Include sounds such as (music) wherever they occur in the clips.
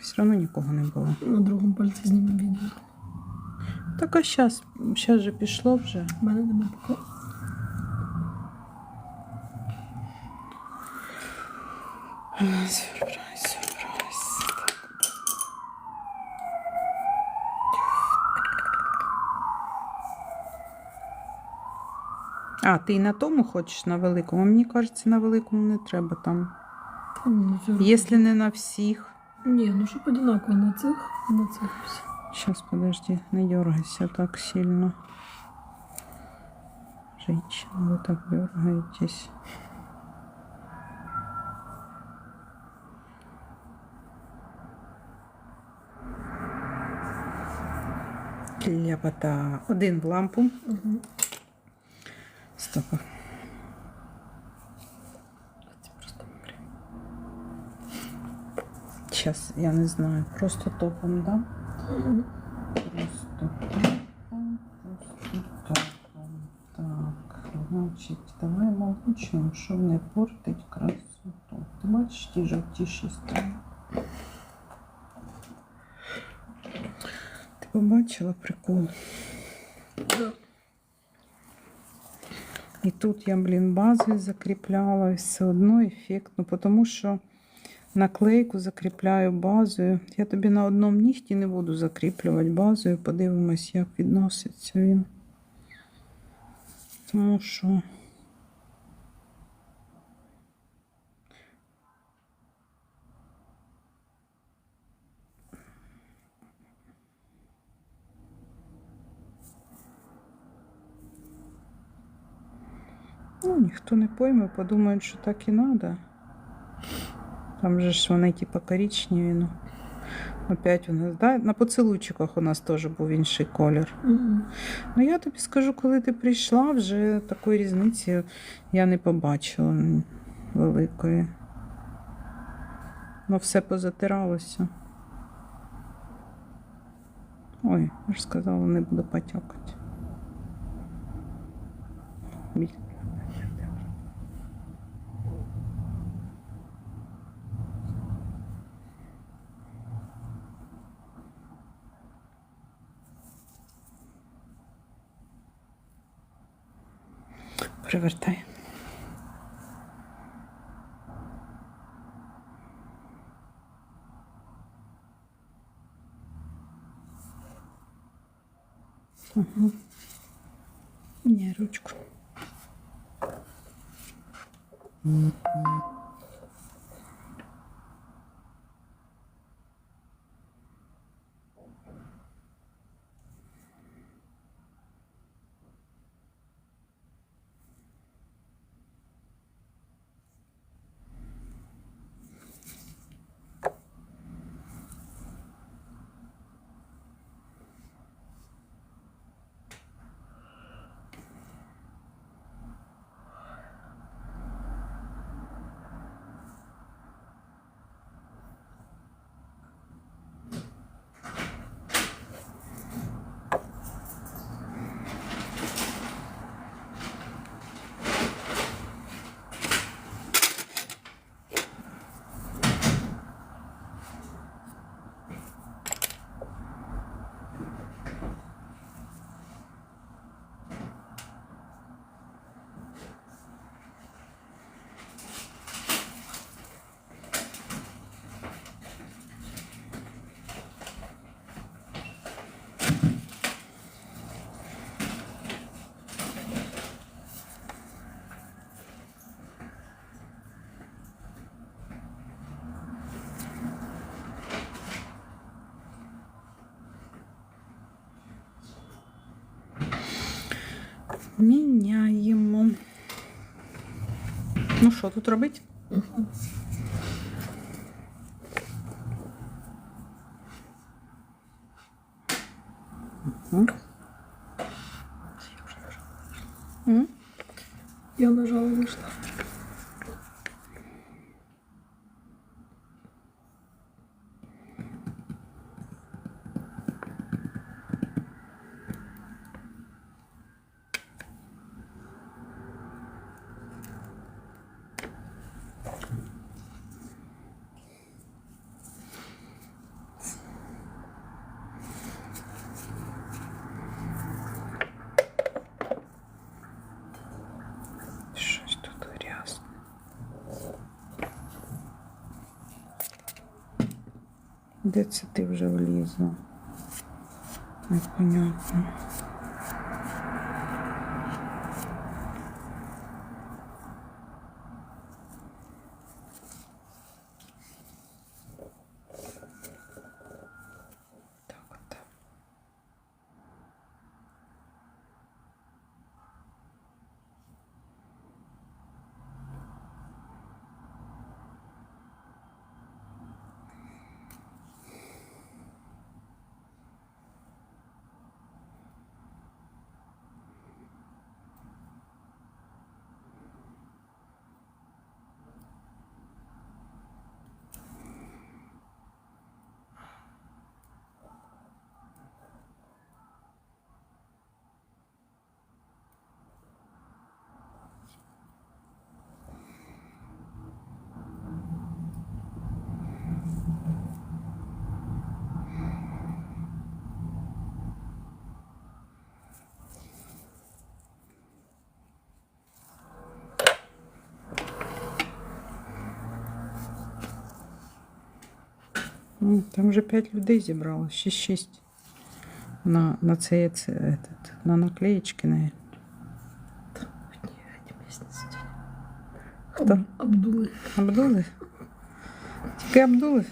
Все одно нікого не було. На другому пальці знімемо відео. Так а зараз, зараз же пішло вже. У мене нема поки. Сюрприз, сюрприз. А, ти і на тому хочеш на великому? Мені кажеться, на великому не треба там. Це- не на всіх. Ні, ну щоб одинаково на цих, на цих. Сейчас, подожди, не дергайся так сильно. Женщина, вы так дергаетесь. Ляпота. Один в лампу. Угу. Стоп. Сейчас, я не знаю. Просто топом, да? Мгм. Просто топом, просто топом. Так, значить, давай молчимо, щоб не портить красоту. Ти бачиш, ті жовтіші стали. Ти побачила прикол? Да. І тут я, блін, базою закріпляла, і все одно ефектно, тому що Наклейку закріпляю базою. Я тобі на одному нігті не буду закріплювати базою. Подивимось, як відноситься він. Тому що. Ну, ніхто не пойме, подумають, що так і треба. Там же ж вони типа коричневі, ну. Опять у нас, да? На поцілуйчиках у нас теж був інший колір. Мгм. Ну я тобі скажу, коли ти прийшла, вже такої різниці я не побачила великої. Ну, все позатиралося. Ой, я ж сказала, не буду потякати. Біль. Привертай. Угу. Не, ручку. Міняємо. Ну що тут робити? Угу. М? Я нажала вийшла. Де це ти вже влізла? Непонятно. Так от. М, Там вже 5 людей зібралось, ще 6 на, на цей, це, этот, на наклеечки. На... Одни эти местности. Хто? Аб- Абдулы. Абдули? Тільки Абдули?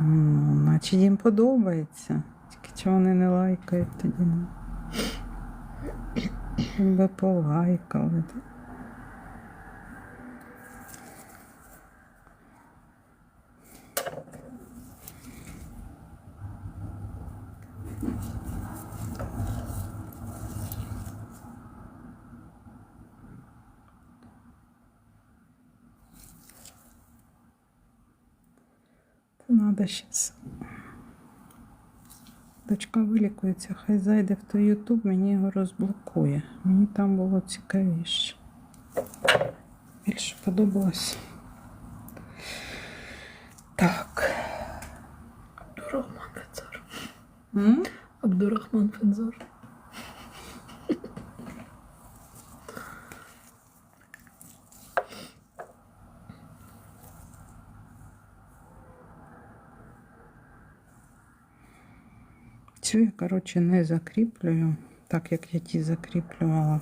Ну, значить їм подобається. Тільки чого вони не лайкають тоді. ну? Їм би полайкали. Треба зараз. Дочка вилікується, хай зайде в той Ютуб, мені його розблокує. Мені там було цікавіше. Більше подобалось. Так. Абдурахман Фензор. Абдурахман Фензор. Цю я, коротше, не закріплюю, так як я ті закріплювала.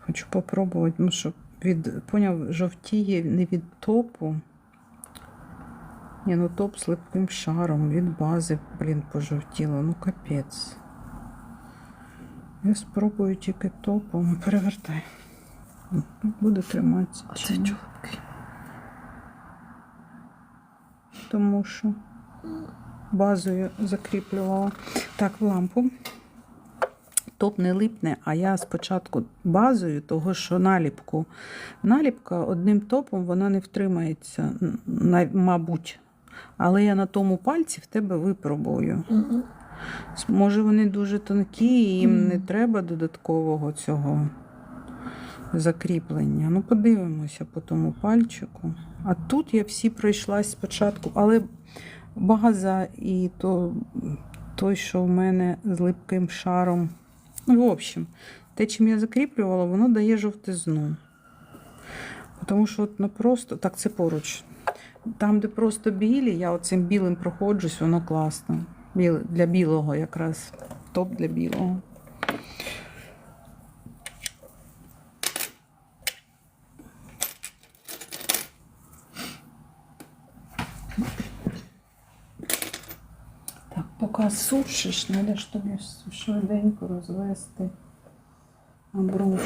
Хочу попробувати, ну, щоб від, поняв, жовтіє не від топу. Ні, ну топ з липким шаром, від бази, блін, пожовтіло. Ну капець. Я спробую тільки топом. (laughs) Перевертай. Буде триматися. А це чоловік. тому що базою закріплювала. Так, в лампу. Топ не липне, а я спочатку базою, того що наліпку. Наліпка одним топом вона не втримається, на- мабуть. Але я на тому пальці в тебе випробую. Мгм. Може, вони дуже тонкі, і їм не треба додаткового цього закріплення. Ну, подивимося по тому пальчику. А тут я всі пройшлась спочатку, але база і то, той, що в мене з липким шаром. Ну, в общем, те, чим я закріплювала, воно дає жовтизну. Тому що от, ну, просто так це поруч. Там, де просто білі, я оцим білим проходжусь, воно класно. Для білого якраз. Топ для білого. Поки сушиш, треба тобі швиденько розвести обрубки.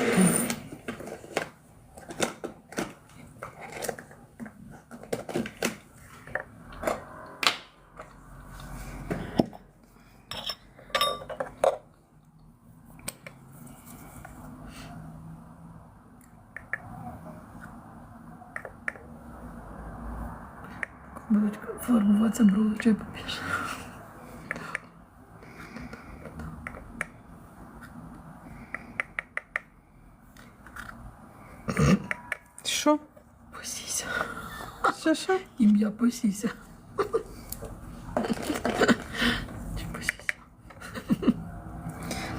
Будуть фарбуватися брови, чай Що? Ім'я посіся.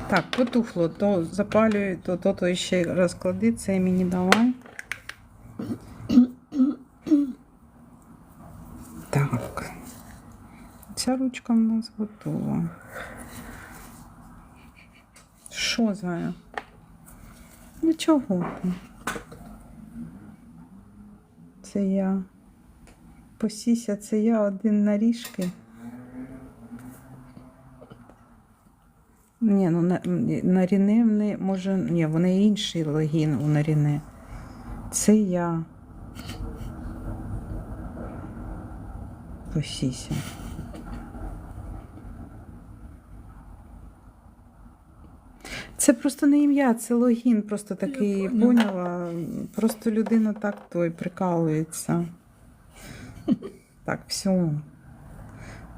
Так, потухло, то запалюю, то то, то ще розклади, це мені давай. Так. Ця ручка в нас готова. Що зая? Ну чого? Це я. Посіся, це я один на ріжки. Ні, ну на, на Ріне в неї, може, ні, в неї інший логін у Наріне. Це я. Посіся. Це просто не ім'я, це логін, просто такий, поняла. Просто людина так той прикалується. (laughs) Так, все.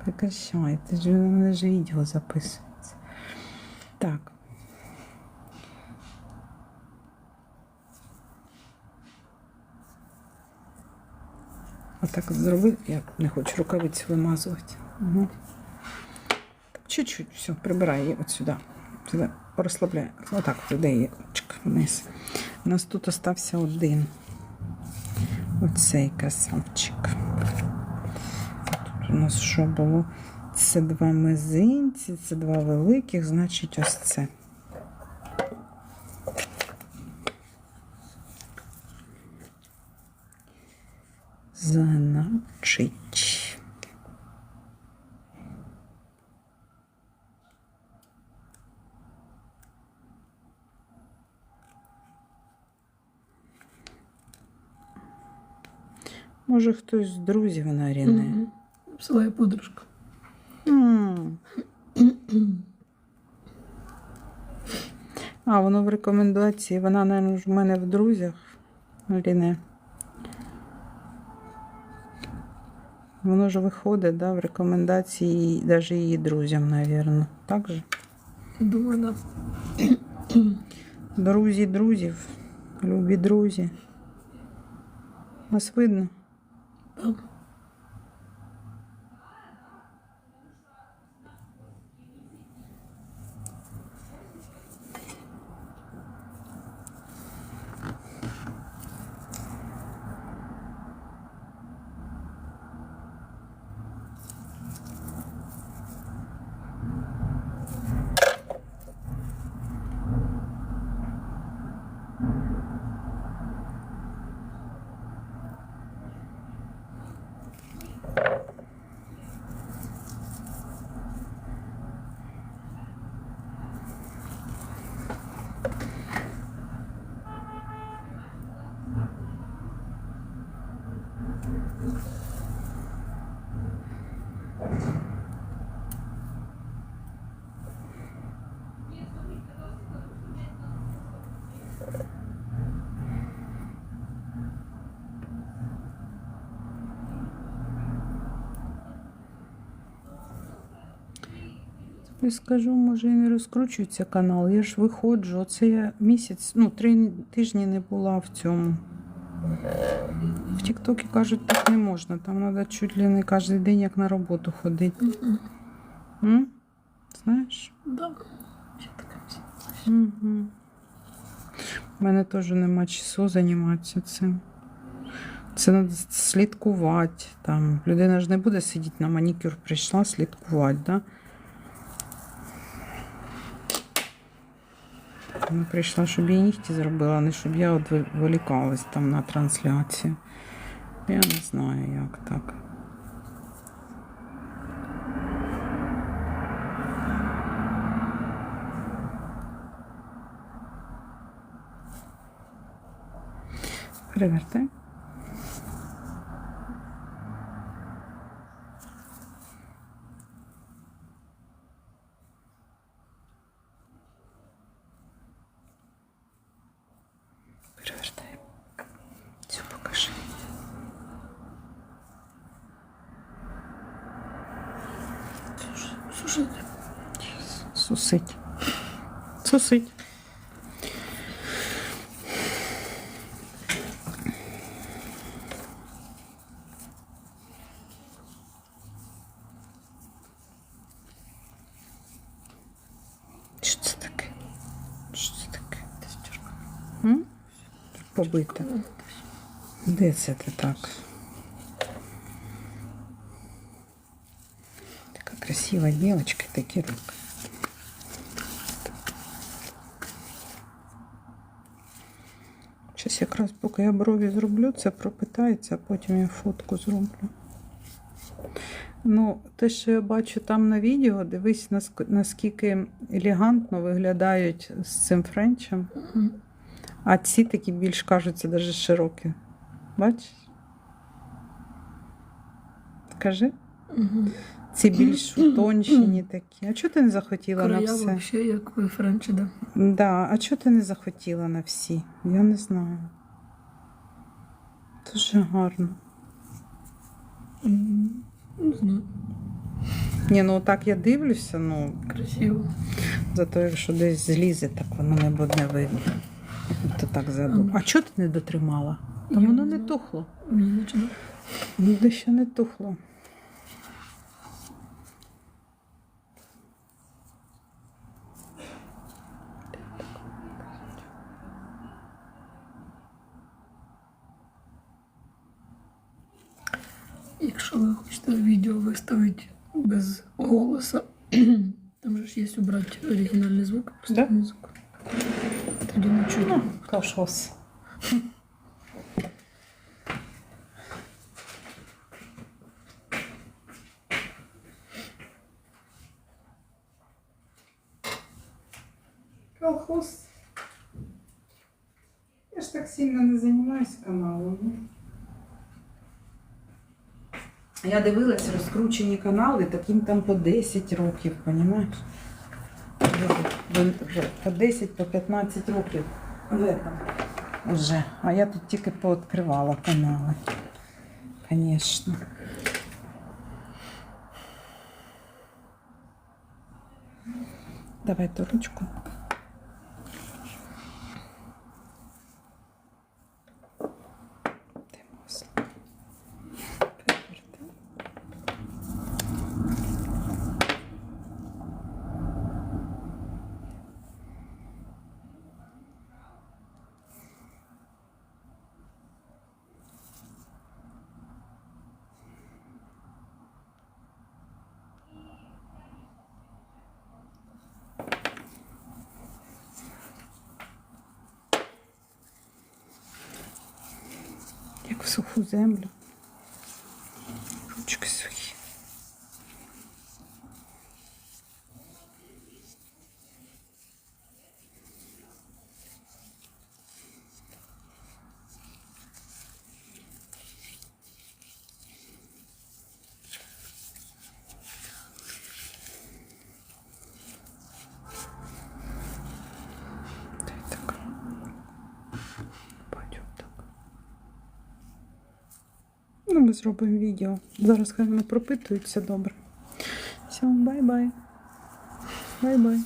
Прекращай, ти ж мене ж відео записується. Так. Отак от зробив. Я не хочу рукавиці вимазувати. Угу. Чуть-чуть, все, прибирай її от сюди. Сюди розслабляй. Отак, туди її чик, вниз. У нас тут остався один. Оцей красавчик. Нас що було? Це два мизинці, це два великих, значить ось це. Значить. Може, хтось з друзів на Ріне. Посилає подружка. А, воно в рекомендації. Вона, мабуть, в мене в друзях. Ріне. Воно ж виходить, да, в рекомендації навіть її друзям, мабуть. Так же? Думаю, да. Друзі друзів, любі друзі. Нас видно. да. Я скажу, може, і не розкручується канал. Я ж виходжу. Оце я місяць, ну, три тижні не була в цьому. В Тіктокі кажуть, так не можна. Там треба чуть ли не кожен день як на роботу ходити. Мгм. М? Знаєш? Всі. Угу. У мене теж нема часу займатися цим. Це треба слідкувати. Там. Людина ж не буде сидіти на манікюр, прийшла слідкувати, да? Вона прийшла, щоб її нігті зробила, не щоб я от вилікалась там на трансляцію. Я не знаю, як так. Перевертай. Цю покажи. Слушайте, Сусить. Сусить. Що це таке? Що це таке? М? Побите. Де це ти так? Красива дівчинка, такі руки. Щас якраз поки я брові зроблю, це пропитається, а потім я фотку зроблю. Ну, те, що я бачу там на відео, дивись, наскільки елегантно виглядають з цим френчем. А ці такі більш кажуться даже широкі. Бачиш? Скажи? Мгм. Ці більш утончені (clears throat) такі. А чого ти не захотіла на Края все? вообще як ви френчі, да. Да. А чого ти не захотіла на всі? Я не знаю. Дуже гарно. Не знаю. Ні, ну так я дивлюся, ну Красиво. зато якщо десь злізе, так воно не буде видно. То так задум. А чого ти не дотримала? Там Я воно не знаю. тухло. Мені. Ну, де ще не тухло. відео виставити без голоса, (clears throat) там же ж є убрати оригінальний звук, просто Да? музику. Тоді не чути. Кашос. Колхоз. Я ж так сильно не займаюся каналом. Я дивилась розкручені канали, таким там по 10 років, понімаєш? По 10, по 15 років в этом уже. А я тут тільки пооткривала канали. Конечно. Давай ту ручку. Як в суху ми зробимо відео. Зараз хай вони пропитуються добре. Все, бай-бай. Бай-бай.